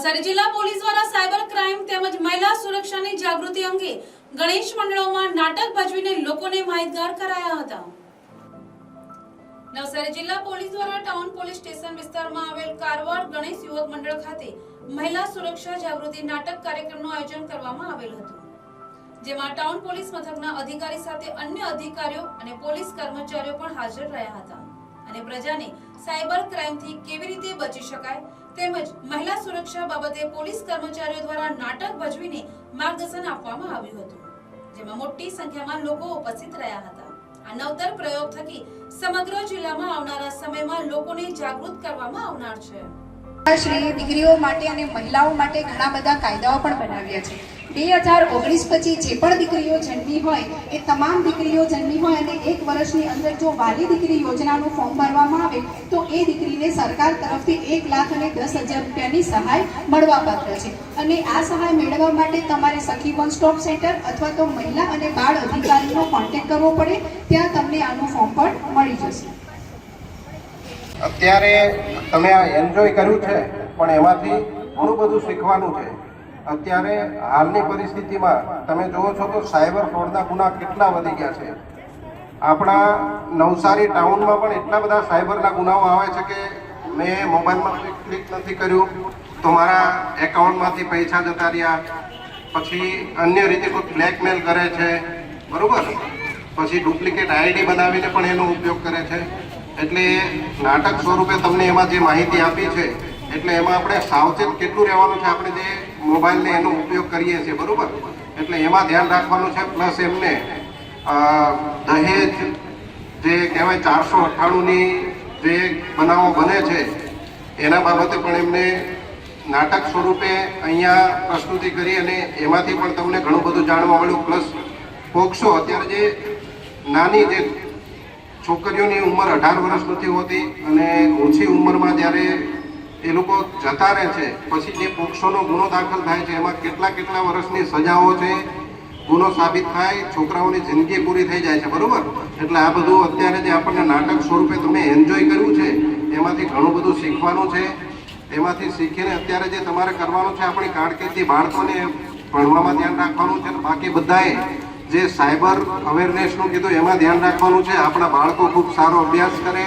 નવસારી જિલ્લા પોલીસ દ્વારા cyber crime તેમજ મહિલા સુરક્ષાની જાગૃતિ અંગે ગણેશ મંડળોમાં નાટક ભજવીને લોકોને માહિતગાર કરાયા હતા. નવસારી જિલ્લા પોલીસ દ્વારા ટાઉન પોલીસ સ્ટેશન વિસ્તારમાં આવેલ કારવાડ ગણેશ યુવક મંડળ ખાતે મહિલા સુરક્ષા જાગૃતિ નાટક કાર્યક્રમનું આયોજન કરવામાં આવેલ હતું. જેમાં ટાઉન પોલીસ મથકના અધિકારી સાથે અન્ય અધિકારીઓ અને પોલીસ કર્મચારીઓ પણ હાજર રહ્યા હતા અને પ્રજાને સાયબર ક્રાઇમથી કેવી રીતે બચી શકાય તેમજ મહિલા સુરક્ષા બાબતે પોલીસ કર્મચારીઓ દ્વારા નાટક ભજવીને માર્ગદર્શન આપવામાં આવ્યું હતું, જેમાં મોટી સંખ્યામાં લોકો ઉપસ્થિત રહ્યા હતા. આ નવતર પ્રયોગ થકી સમગ્ર જિલ્લામાં આવનારા સમયમાં લોકોને જાગૃત કરવામાં આવનાર છે. શ્રી દીકરીઓ માટે અને મહિલાઓ માટે ઘણા બધા કાયદાઓ પણ બનાવ્યા છે. બે હજાર ઓગણીસ પછી જે પણ દીકરીઓ જન્મી હોય, એ તમામ દીકરીઓ જન્મી હોય અને એક વર્ષની અંદર જો વાલી દીકરી યોજનાનું ફોર્મ ભરવામાં આવે એ દીકરીને સરકાર તરફથી એક લાખ અને દસ હજાર રૂપિયાની સહાય મળવાપાત્ર છે. અને આ સહાય મેળવવા માટે તમારે સખી વન સ્ટોપ સેન્ટર અથવા તો મહિલા અને બાળ અધિકારીનો કોન્ટેક કરવો પડે. ત્યાં તમને આનું ફોર્મ પણ મળી જશે. અત્યારે તમે આ એન્જોય કર્યું છે, પણ એમાંથી ઘણું બધું શીખવાનું છે. અત્યારે હાલની પરિસ્થિતિમાં તમે જુઓ છો તો સાયબર ફ્રોડના ગુના કેટલા વધી ગયા છે. આપણા નવસારી ટાઉનમાં પણ એટલા બધા સાયબરના ગુનાઓ આવે છે કે મેં મોબાઈલમાં ક્લિક નથી કર્યું, તો મારા એકાઉન્ટમાંથી પૈસા જતા રહ્યા. પછી અન્ય રીતે કોઈ બ્લેકમેલ કરે છે, બરાબર? પછી ડુપ્લિકેટ આઈડી બનાવીને પણ એનો ઉપયોગ કરે છે. એટલે નાટક સ્વરૂપે તમને એમાં જે માહિતી આપી છે, એટલે એમાં આપણે સાવચેત કેટલું રહેવાનું છે, આપણે જે મોબાઈલને એનો ઉપયોગ કરીએ છીએ, બરાબર? એટલે એમાં ધ્યાન રાખવાનું છે, પ્લસ એમને દહેજ જે કહેવાય ચારસો અઠ્ઠાણુંની જે બનાવો બને છે, એના બાબતે પણ એમને નાટક સ્વરૂપે અહીંયા પ્રસ્તુતિ કરી અને એમાંથી પણ તમને ઘણું બધું જાણવા મળ્યું. પ્લસ પોક્સો અત્યારે જે નાની જે છોકરીઓની ઉંમર અઢાર વર્ષ નથી હોતી અને ઓછી ઉંમરમાં જ્યારે એ લોકો જતા રહે છે, પછી જે પોક્સોનો ગુનો દાખલ થાય છે, એમાં કેટલા કેટલા વર્ષની સજાઓ છે ગુનો સાબિત થાય, છોકરાઓની જિંદગી પૂરી થઈ જાય છે, બરોબર? એટલે આ બધું અત્યારે જે આપણને નાટક સ્વરૂપે તમે એન્જોય કર્યું છે, એમાંથી ઘણું બધું શીખવાનું છે. એમાંથી શીખીને અત્યારે જે તમારે કરવાનું છે, આપણી કારકિર્દી બાળકોને ભણવામાં ધ્યાન રાખવાનું છે બાકી બધાએ જે સાયબર અવેરનેસનું કીધું, એમાં ધ્યાન રાખવાનું છે. આપણા બાળકો ખૂબ સારો અભ્યાસ કરે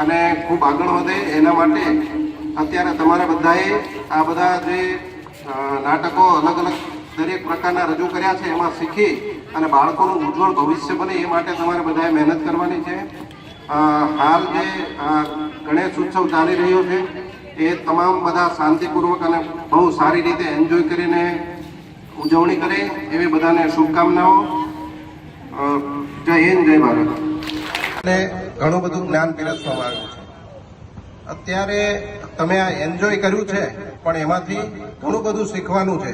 અને ખૂબ આગળ વધે. એના માટે અત્યારે તમારે બધાએ આ બધા જે નાટકો અલગ અલગ દરેક પ્રકારના રજૂ કર્યા છે, એમાં શીખી અને બાળકોનું ઉજ્જવળ ભવિષ્ય બને એ માટે તમારે બધાએ મહેનત કરવાની છે. હાલ જે ગણેશ ઉત્સવ ચાલી રહ્યો છે, એ તમામ બધા શાંતિપૂર્વક અને બહુ સારી રીતે એન્જોય કરીને ઉજવણી કરે એવી બધાને શુભકામનાઓ. જય હિન્દ, જય ભારત. અને ઘણું બધું જ્ઞાન પીરસવામાં આવ્યું છે. અત્યારે તમે આ એન્જોય કર્યું છે, પણ એમાંથી ઘણું બધું શીખવાનું છે.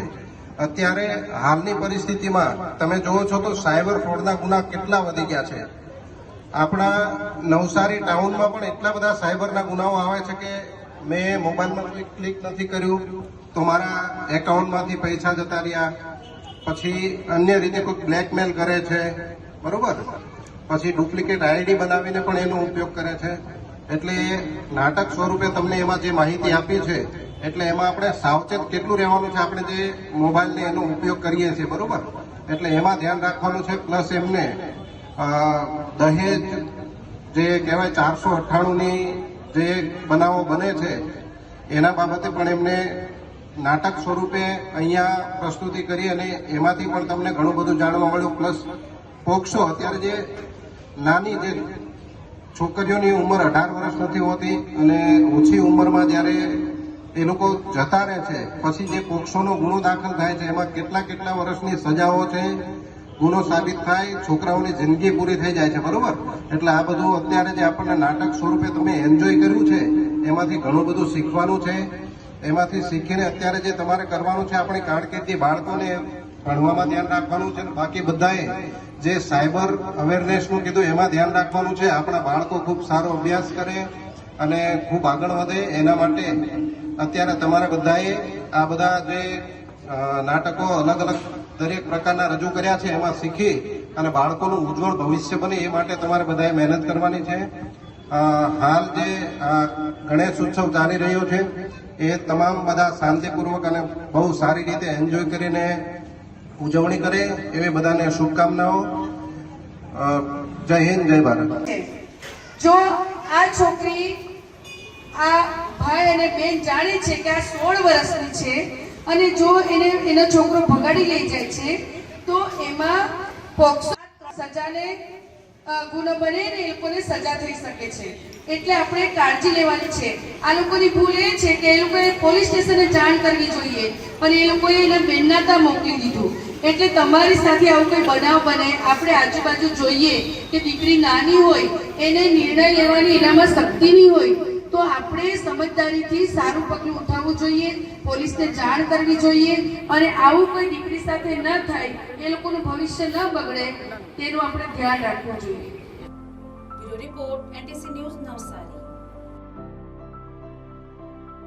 અત્યારે હાલની પરિસ્થિતિમાં તમે જુઓ છો તો સાયબર ફ્રોડના ગુના કેટલા વધી ગયા છે. આપણા નવસારી ટાઉનમાં પણ એટલા બધા સાયબરના ગુનાઓ આવે છે કે મેં મોબાઈલમાં કોઈ ક્લિક નથી કર્યું, તો મારા એકાઉન્ટમાંથી પૈસા જતા રહ્યા. પછી અન્ય રીતે કોઈ બ્લેકમેલ કરે છે, બરોબર? પછી ડુપ્લિકેટ આઈડી બનાવીને પણ એનો ઉપયોગ કરે છે. એટલે નાટક સ્વરૂપે તમને એમાં જે માહિતી આપી છે એટલે એમાં આપણે સાવચેત કેટલું રહેવાનું છે? આપણે જે મોબાઈલને એનો ઉપયોગ કરીએ છીએ, બરોબર? એટલે એમાં ધ્યાન રાખવાનું છે, પ્લસ એમને દહેજ જે કહેવાય ચારસો અઠ્ઠાણુંની જે બનાવો બને છે, એના બાબતે પણ એમને નાટક સ્વરૂપે અહીંયા પ્રસ્તુતિ કરી અને એમાંથી પણ તમને ઘણું બધું જાણવા મળ્યું. પ્લસ પોક્સો અત્યારે જે નાની જે છોકરીઓની ઉંમર અઢાર વર્ષ નથી હોતી અને ઓછી ઉંમરમાં જ્યારે એ લોકો જતા રહે છે. પછી જે પોક્સોનો ગુનો દાખલ થાય છે, એમાં કેટલા કેટલા વર્ષની સજાઓ છે, ગુનો સાબિત થાય, છોકરાઓની જિંદગી પૂરી થઈ જાય છે, બરોબર? એટલે આ બધું અત્યારે જે આપણને નાટક સ્વરૂપે તમે એન્જોય કર્યું છે, એમાંથી ઘણું બધું શીખવાનું છે. એમાંથી શીખીને અત્યારે જે તમારે કરવાનું છે, આપણી કારકિર્દી બાળકોને ભણવામાં ધ્યાન રાખવાનું છે બાકી બધાએ જે સાયબર અવેરનેસનું કીધું એમાં ધ્યાન રાખવાનું છે. આપણા બાળકો ખૂબ સારો અભ્યાસ કરે અને ખૂબ આગળ વધે એના માટે અત્યારે તમારા બધાએ આ બધા જે નાટકો અલગ અલગ દરેક પ્રકારના રજૂ કર્યા છે, એમાં શીખી અને બાળકોનું ઉજ્જવળ ભવિષ્ય બને એ માટે તમારે બધાએ મહેનત કરવાની છે. હાલ જે ગણેશ ઉત્સવ ચાલી રહ્યો છે, એ તમામ બધા શાંતિપૂર્વક અને બહુ સારી રીતે એન્જોય કરીને ઉજવણી કરે એવી બધાને શુભકામનાઓ. જય હિન્દ, જય ભારત. જો આ છોકરી આ ભાઈ અને બેન જાણે છે કે આ સોળ વર્ષની છે અને જો એને એનો છોકરો ભગાડી લઈ જાય છે, તો એમાં પોક્સો સજાને ગુનો બને ને એ લોકોને સજા થઈ શકે છે. એટલે આપણે કાળજી લેવાની છે. આ લોકોની ભૂલ એ છે કે એ લોકોએ પોલીસ સ્ટેશને જાણ કરવી જોઈએ અને એ લોકોએ એના બેનના ત્યાં મોકલી દીધું. એટલે તમારી સાથે આવું કોઈ બનાવ બને, આપણે આજુબાજુ જોઈએ કે દીકરી નાની હોય, એને નિર્ણય લેવાની એનામાં શક્તિ નહીં હોય તો આપણે સમજદારીથી સારું પગલું ઉઠાવવું જોઈએ, પોલીસને જાણ કરવી જોઈએ અને આવું કોઈ દીકરી સાથે ન થાય, એ લોકોનું ભવિષ્ય ન બગડે, તેનું આપણે ધ્યાન રાખવું જોઈએ. Report, NTC news Navsari.